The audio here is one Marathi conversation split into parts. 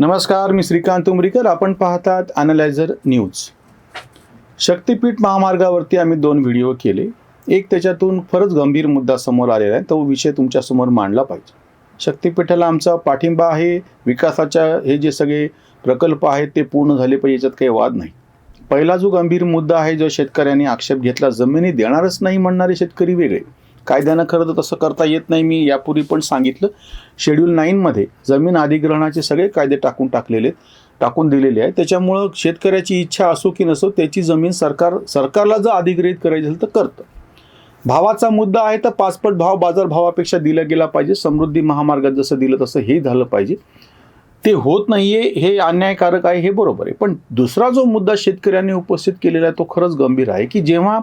नमस्कार मी श्रीकांत उमरीकर. आपण पाहतात अनालायझर न्यूज शक्तीपीठ महामार्गावरती आम्ही दोन व्हिडिओ केले. एक त्याच्यातून फारच गंभीर मुद्दा समोर आलेला आहे. तो विषय तुमच्यासमोर मांडला पाहिजे. शक्तीपीठाला आमचा पाठिंबा आहे. विकासाच्या हे जे सगळे प्रकल्प आहेत ते पूर्ण झाले पाहिजे याच्यात काही वाद नाही. पहिला जो गंभीर मुद्दा आहे जो शेतकऱ्यांनी आक्षेप घेतला जमिनी देणारच नाही म्हणणारे शेतकरी वेगळे. कायद्यानं खरं तर तसं करता येत नाही मी यापूर्वी पण सांगितलं. शेड्यूल नाईनमध्ये जमीन अधिग्रहणाचे सगळे कायदे टाकून टाकलेले आहेत, टाकून दिलेले आहे त्याच्यामुळं शेतकऱ्याची इच्छा असो की नसो त्याची जमीन सरकार सरकारला जर अधिग्रहित करायची असेल तर करतं. भावाचा मुद्दा आहे तर पाचपट भाव बाजार भावापेक्षा दिला गेला पाहिजे. समृद्धी महामार्गात जसं दिलं तसं हे झालं पाहिजे. ते होत नाहीये हे अन्यायकारक आहे हे बरोबर आहे. पण दुसरा जो मुद्दा शेतकऱ्यांनी उपस्थित केलेला आहे तो खरंच गंभीर आहे की जेव्हा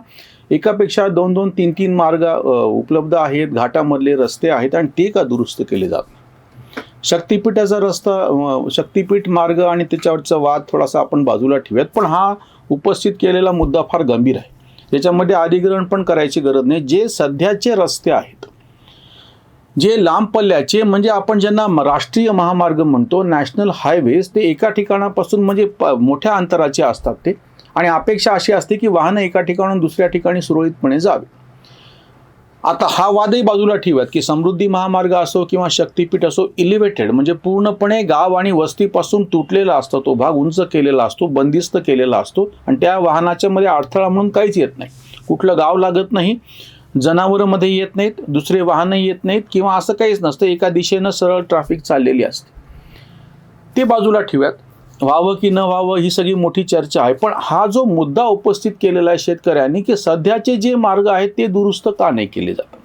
एकापेक्षा दोन दोन तीन तीन मार्ग उपलब्ध आहेत. घाटामधले रस्ते आहेत आणि ते का दुरुस्त केले जात शक्तिपीठाचा रस्ता शक्तिपीठ मार्ग आणि त्याच्यावरचा वाद थोडासा आपण बाजूला ठेवूयात. पण हा उपस्थित केलेला मुद्दा फार गंभीर आहे. त्याच्यामध्ये अधिग्रहण पण करायची गरज नाही. जे सध्याचे रस्ते आहेत जे लांब पल्ल्याचे म्हणजे आपण ज्यांना राष्ट्रीय महामार्ग म्हणतो नॅशनल हायवेज ते एका ठिकाणापासून म्हणजे प- मोठ्या अंतराचे असतात ते. आणि अपेक्षा अशी असते की वाहनं एका ठिकाणून दुसऱ्या ठिकाणी सुरळीतपणे जावे. आता हा वादही बाजूला ठेवूयात की समृद्धी महामार्ग असो किंवा शक्तीपीठ असो इलिव्हेटेड म्हणजे पूर्णपणे गाव आणि वस्तीपासून तुटलेला असतो तो भाग उंच केलेला असतो बंदिस्त केलेला असतो आणि त्या वाहनाच्या मध्ये अडथळा म्हणून काहीच येत नाही. कुठलं गाव लागत नाही जनावरमध्ये येत नाहीत दुसरे वाहनही येत नाहीत किंवा असं काहीच नसतं एका दिशेनं सरळ ट्रॅफिक चाललेली असते. ते बाजूला ठेवूयात. व्हावं की न व्हावं ही सगळी मोठी चर्चा आहे. पण हा जो मुद्दा उपस्थित केलेला आहे शेतकऱ्यांनी की सध्याचे जे मार्ग आहेत ते दुरुस्त का नाही केले जातात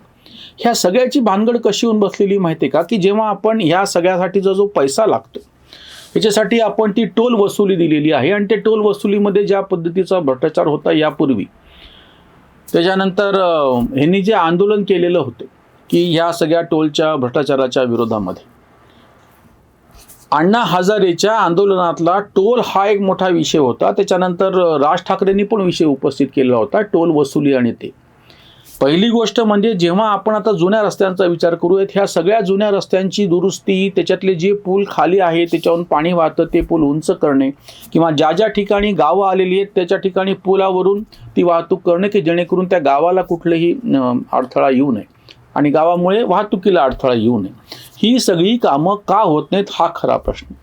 ह्या सगळ्याची भानगड कशी होऊन बसलेली माहिती आहे का? की जेव्हा आपण ह्या सगळ्यासाठीचा जो पैसा लागतो याच्यासाठी आपण ती टोल वसुली दिलेली आहे आणि त्या टोल वसुलीमध्ये ज्या पद्धतीचा भ्रष्टाचार होता यापूर्वी त्याच्यानंतर ह्यांनी जे आंदोलन केलेलं होतं की ह्या सगळ्या टोलच्या भ्रष्टाचाराच्या विरोधामध्ये अण्णा हजारेच्या आंदोलनातला टोल हा एक मोठा विषय होता. त्याच्यानंतर राज ठाकरेंनी पण विषय उपस्थित केलेला होता टोल वसुली आणि ते. पहिली गोष्ट म्हणजे जेव्हा आपण आता जुन्या रस्त्यांचा विचार करूयात ह्या सगळ्या जुन्या रस्त्यांची दुरुस्ती त्याच्यातले जे पूल खाली आहे त्याच्यावरून पाणी वाहतं ते पूल उंच करणे किंवा ज्या ज्या ठिकाणी गावं आलेली आहेत त्याच्या ठिकाणी पुलावरून ती वाहतूक करणे की जेणेकरून त्या गावाला कुठलेही अडथळा येऊ नये. आणि गावामुळे वाहतुकीला अडथळा येऊ नये. ही सगळी कामं का होत नाहीत हा खरा प्रश्न.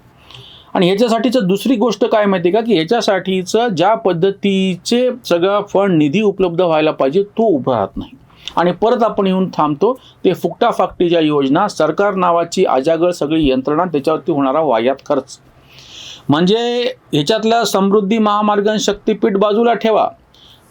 आणि ह्याच्यासाठीचं दुसरी गोष्ट काय माहिती आहे का? की ह्याच्यासाठीचं ज्या पद्धतीचे सगळा फंड निधी उपलब्ध व्हायला पाहिजे तो उभा राहत नाही. आणि परत आपण येऊन थांबतो ते फुकटाफाकटीच्या योजना सरकार नावाची अजागळ सगळी यंत्रणा त्याच्यावरती होणारा वायात खर्च. म्हणजे ह्याच्यातल्या समृद्धी महामार्ग शक्तीपीठ बाजूला ठेवा.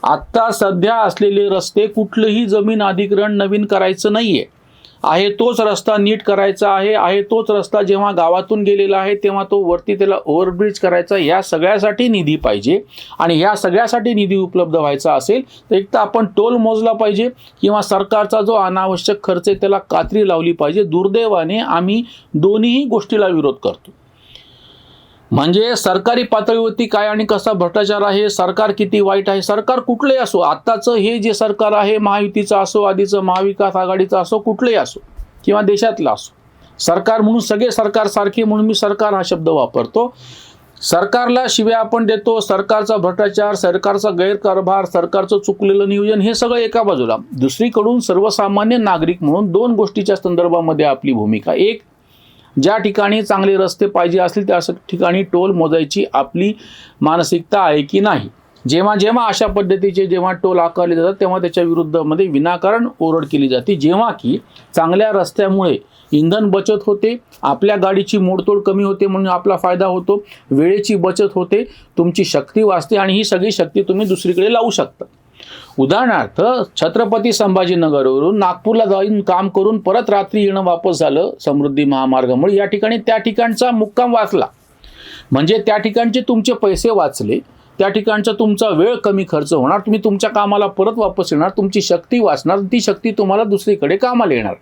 आत्ता सध्या असलेले रस्ते कुठलंही जमीन अधिग्रहण नवीन करायचं नाही आहे आहे तोच रस्ता नीट करायचा आहे आहे तोच रस्ता जेव्हा गावातून गेलेला आहे तेव्हा तो वरती त्याला ओव्हरब्रिज करायचा. या सगळ्यासाठी निधी पाहिजे आणि ह्या सगळ्यासाठी निधी उपलब्ध व्हायचा असेल तर एक तर आपण टोल मोजला पाहिजे किंवा सरकारचा जो अनावश्यक खर्च आहे त्याला कात्री लावली पाहिजे. दुर्दैवाने आम्ही दोन्हीही गोष्टीला विरोध करतो. म्हणजे सरकारी पातळीवरती काय आणि कसा भ्रष्टाचार आहे सरकार किती वाईट आहे सरकार कुठलंही असो आत्ताचं हे जे सरकार आहे महायुतीचं असो आधीचं महाविकास आघाडीचं असो कुठलंही असो किंवा देशातलं असो सरकार म्हणून सगळे सरकार सारखे म्हणून मी सरकार हा शब्द वापरतो. सरकारला शिव्या आपण देतो सरकारचा भ्रष्टाचार सरकारचा गैरकारभार सरकारचं चुकलेलं नियोजन हे सगळं एका बाजूला. दुसरीकडून सर्वसामान्य नागरिक म्हणून दोन गोष्टीच्या संदर्भामध्ये आपली भूमिका. एक ज्या ठिकाणी चांगले रस्ते पाहिजे असतील त्या ठिकाणी टोल मोजायची आपली मानसिकता आहे की नाही? जेव्हा जेव्हा अशा पद्धतीचे जेव्हा टोल आकारले जातात तेव्हा त्याच्या विरुद्धमध्ये विनाकारण ओरड केली जाते. जेव्हा की चांगल्या रस्त्यामुळे इंधन बचत होते आपल्या गाडीची मोडतोड कमी होते म्हणून आपला फायदा होतो वेळेची बचत होते तुमची शक्ती वाचते आणि ही सगळी शक्ती तुम्ही दुसरीकडे लावू शकता. उदाहरणार्थ छत्रपती संभाजीनगरवरून नागपूरला जाऊन काम करून परत रात्री येणं वापस झालं समृद्धी महामार्गामुळे. या ठिकाणी त्या ठिकाणचा मुक्काम वाचला. म्हणजे त्या ठिकाणचे तुमचे पैसे वाचले त्या ठिकाणचा तुमचा वेळ कमी खर्च होणार तुम्ही तुमच्या कामाला परत वापस येणार तुमची शक्ती वाचणार ती शक्ती तुम्हाला दुसरीकडे कामाला येणार.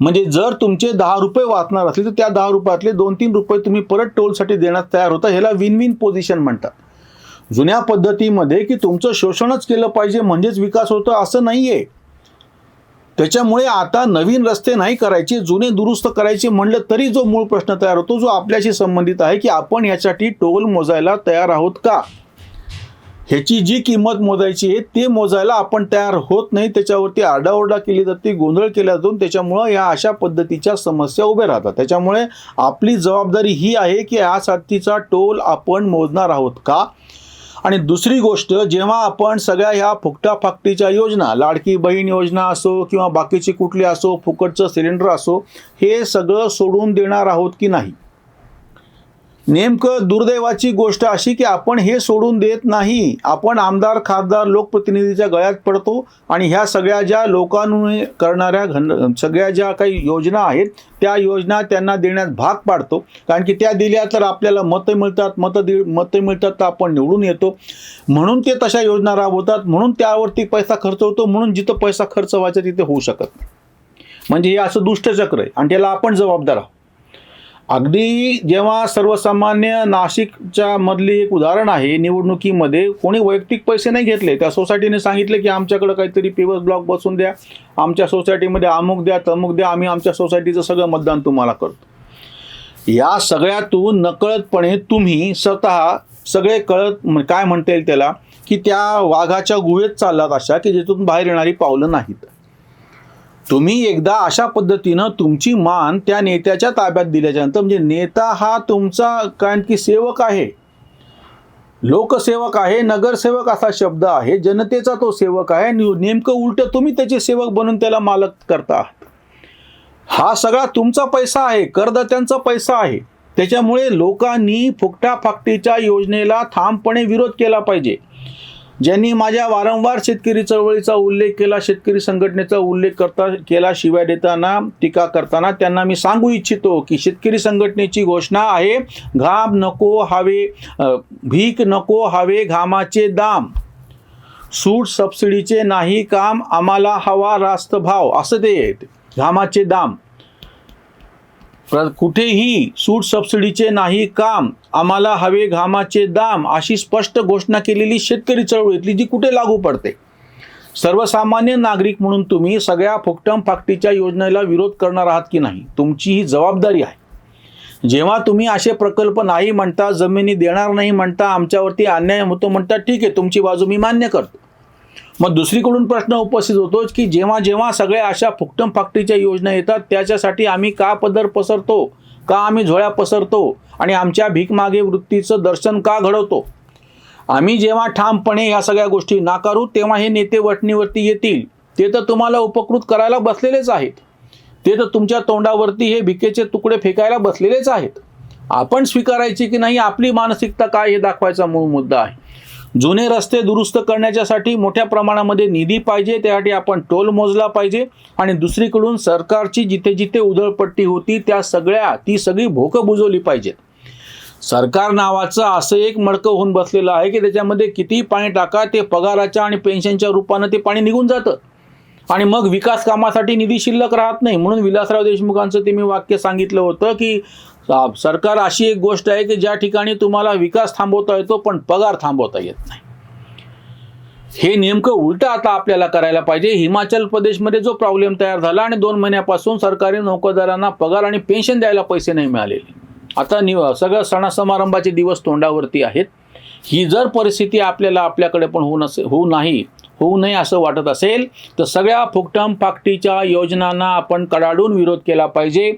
म्हणजे जर तुमचे दहा रुपये वाचणार असले तर त्या दहा रुपयातले दोन तीन रुपये तुम्ही परत टोलसाठी देण्यास तयार होता ह्याला विन विन पोझिशन म्हणतात. जुन्या पद्धतीमध्ये की तुमचं शोषणच केलं पाहिजे म्हणजेच विकास होतो असं नाही आहे त्याच्यामुळे आता नवीन रस्ते नाही करायचे जुने दुरुस्त करायचे म्हणलं तरी जो मूळ प्रश्न तयार होतो जो आपल्याशी संबंधित आहे की आपण यासाठी टोल मोजायला तयार आहोत का? ह्याची जी किंमत मोजायची आहे ते मोजायला आपण तयार होत नाही. त्याच्यावरती आरडाओरडा केली जाते गोंधळ केला जातो. त्याच्यामुळं या अशा पद्धतीच्या समस्या उभ्या राहतात. त्याच्यामुळे आपली जबाबदारी ही आहे की यासाठीचा टोल आपण मोजणार आहोत का? आणि दुसरी गोष्ट जेव्हा आपण सगळ्या ह्या फुकटाफाकटीच्या योजना लाडकी बहीण योजना असो किंवा बाकीची कुठली असो फुकटचं सिलेंडर असो हे सगळं सोडून देणार आहोत की नाही? नेमकं दुर्दैवाची गोष्ट अशी की आपण हे सोडून देत नाही. आपण आमदार खासदार लोकप्रतिनिधीच्या गळ्यात पडतो आणि ह्या सगळ्या ज्या लोकांनी करणाऱ्या घन सगळ्या ज्या काही योजना आहेत त्या योजना त्यांना देण्यास भाग पाडतो. कारण की त्या दिल्या तर आपल्याला मतं मिळतात मतं दि मतं मिळतात तर आपण निवडून येतो. म्हणून ते तशा योजना राबवतात म्हणून त्यावरती पैसा खर्च होतो म्हणून जिथं पैसा खर्च व्हायचा तिथे होऊ शकत म्हणजे हे असं दुष्टचक्र आहे आणि त्याला आपण जबाबदार आहोत. अगदी जेव्हा सर्वसामान्य नाशिकच्या मधली एक उदाहरण आहे निवडणुकीमध्ये कोणी वैयक्तिक पैसे नाही घेतले त्या सोसायटीने सांगितले की आमच्याकडं काहीतरी पेवर्स ब्लॉक बसून द्या आमच्या सोसायटीमध्ये अमुक द्या तमुक द्या आम्ही आमच्या सोसायटीचं सगळं मतदान तुम्हाला करतो. या सगळ्यातून नकळतपणे तुम्ही स्वतः सगळे कळत काय म्हणता येईल त्याला की त्या वाघाच्या गुहेत चाललात अशा की जिथून बाहेर येणारी पावलं नाहीत. तुम्ही एकदा अशा पद्धतीनं तुमची मान त्या नेत्याच्या ताब्यात दिल्याच्यानंतर म्हणजे नेता हा तुमचा कारण की सेवक आहे. लोकसेवक आहे नगरसेवक असा शब्द आहे जनतेचा तो सेवक आहे आणि नेमकं उलट तुम्ही त्याचे सेवक बनून त्याला मालक करता आहात. हा सगळा तुमचा पैसा आहे करदात्यांचा पैसा आहे. त्याच्यामुळे लोकांनी फुकटाफाकटीच्या योजनेला ठामपणे विरोध केला पाहिजे. ज्यांनी माझ्या वारंवार शेतकरी चळवळीचा उल्लेख केला शेतकरी संघटनेचा उल्लेख करता केला शिवाय देताना टीका करताना त्यांना मी सांगू इच्छितो की शेतकरी संघटनेची घोषणा आहे घाम नको हवे भीक नको हवे घामाचे दाम. सूट सबसिडीचे नाही काम आम्हाला हवा रास्त भाव असं ते घामाचे दाम. कुठेही सूट सबसिडीचे नाही काम आम्हाला हवे घामाचे दाम अशी स्पष्ट घोषणा केलेली शेतकरी चळवळीतली जी कुठे लागू पडते. सर्वसामान्य नागरिक म्हणून तुम्ही सगळ्या फुकटम फाकटीच्या योजनेला विरोध करणार आहात की नाही तुमची ही जबाबदारी आहे. जेव्हा तुम्ही असे प्रकल्प नाही म्हणता जमिनी देणार नाही म्हणता आमच्यावरती अन्याय होतो म्हणता ठीक आहे तुमची बाजू मी मान्य करतो. मग दुसरीकडून प्रश्न उपस्थित होतो की जेव्हा जेव्हा सगळ्या अशा फुकटम फाकटीच्या योजना येतात त्याच्यासाठी आम्ही का पदर पसरतो? का आम्ही झोळ्या पसरतो? आणि आमच्या भीकमागे वृत्तीचं दर्शन का घडवतो? आम्ही जेव्हा ठामपणे या सगळ्या गोष्टी नाकारू तेव्हा हे नेते वटणीवरती येतील. ते तर तुम्हाला उपकृत करायला बसलेलेच आहेत. ते तर तुमच्या तोंडावरती हे भिकेचे तुकडे फेकायला बसलेलेच आहेत. आपण स्वीकारायची की नाही आपली मानसिकता काय हे दाखवायचा मूळ मुद्दा आहे. जुने रस्ते दुरुस्त करण्याच्यासाठी मोठ्या प्रमाणामध्ये निधी पाहिजे त्यासाठी आपण टोल मोजला पाहिजे आणि दुसरीकडून सरकारची जिथे जिथे उधळपट्टी होती त्या सगळ्या ती सगळी भोकं बुजवली पाहिजेत. सरकार नावाचं असं एक मडकं होऊन बसलेलं आहे की त्याच्यामध्ये किती पाणी टाका ते पगाराच्या आणि पेन्शनच्या रूपानं ते पाणी निघून जातं. आणि मग विकास कामासाठी निधी शिल्लक राहत नाही. म्हणून विलासराव देशमुखांचं ते मी वाक्य सांगितलं होतं की सरकार अशी एक गोष्ट आहे की ज्या ठिकाणी तुम्हाला विकास थांबवता येतो पण पगार थांबवता येत नाही. हे नेमकं उलटं आता आपल्याला करायला पाहिजे. हिमाचल प्रदेशमध्ये जो प्रॉब्लेम तयार झाला आणि दोन महिन्यापासून सरकारी नोकरदारांना पगार आणि पेन्शन द्यायला पैसे नाही मिळालेले. आता नि सगळं सणासमारंभाचे दिवस तोंडावरती आहेत. ही जर परिस्थिती आपल्याला आपल्याकडे पण होऊ नसे होऊ नाही होऊ नये असं वाटत असेल तर सगळ्या फुकटम फाकटीच्या योजनांना आपण कडाडून विरोध केला पाहिजे.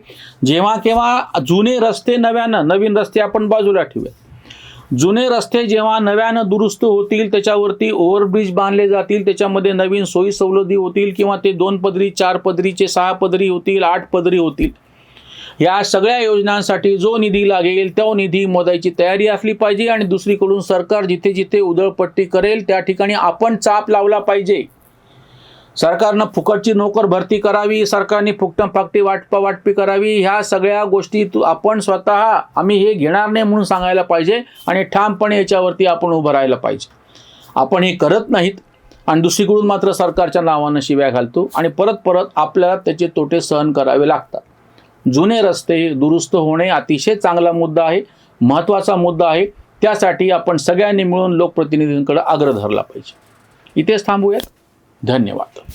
जेव्हा केव्हा जुने रस्ते नव्यानं नवीन रस्ते आपण बाजूला ठेवूया जुने रस्ते जेव्हा नव्यानं दुरुस्त होतील त्याच्यावरती ओव्हरब्रिज बांधले जातील त्याच्यामध्ये नवीन सोयी सवलती होतील किंवा ते दोन पदरी चार पदरीचे सहा पदरी होतील आठ पदरी होतील या सगळ्या योजनांसाठी जो निधी लागेल तो निधी मोजायची तयारी असली पाहिजे आणि दुसरीकडून सरकार जिथे जिथे उधळपट्टी करेल त्या ठिकाणी आपण चाप लावला पाहिजे. सरकारनं फुकटची नोकर भरती करावी सरकारने फुकटम फाकटी वाटपा वाटपी करावी ह्या सगळ्या गोष्टी तू- आपण स्वतः आम्ही हे घेणार नाही म्हणून सांगायला पाहिजे आणि ठामपणे याच्यावरती आपण उभं राहायला पाहिजे. आपण हे करत नाहीत आणि दुसरीकडून मात्र सरकारच्या नावानं शिव्या घालतो आणि परत परत आपल्याला त्याचे तोटे सहन करावे लागतात. जुने रस्ते दुरुस्त होणे अतिशय चांगला मुद्दा आहे महत्त्वाचा मुद्दा आहे. त्यासाठी आपण सगळ्यांनी मिळून लोकप्रतिनिधींकडे आग्रह धरला पाहिजे. इथेच थांबूयात. धन्यवाद.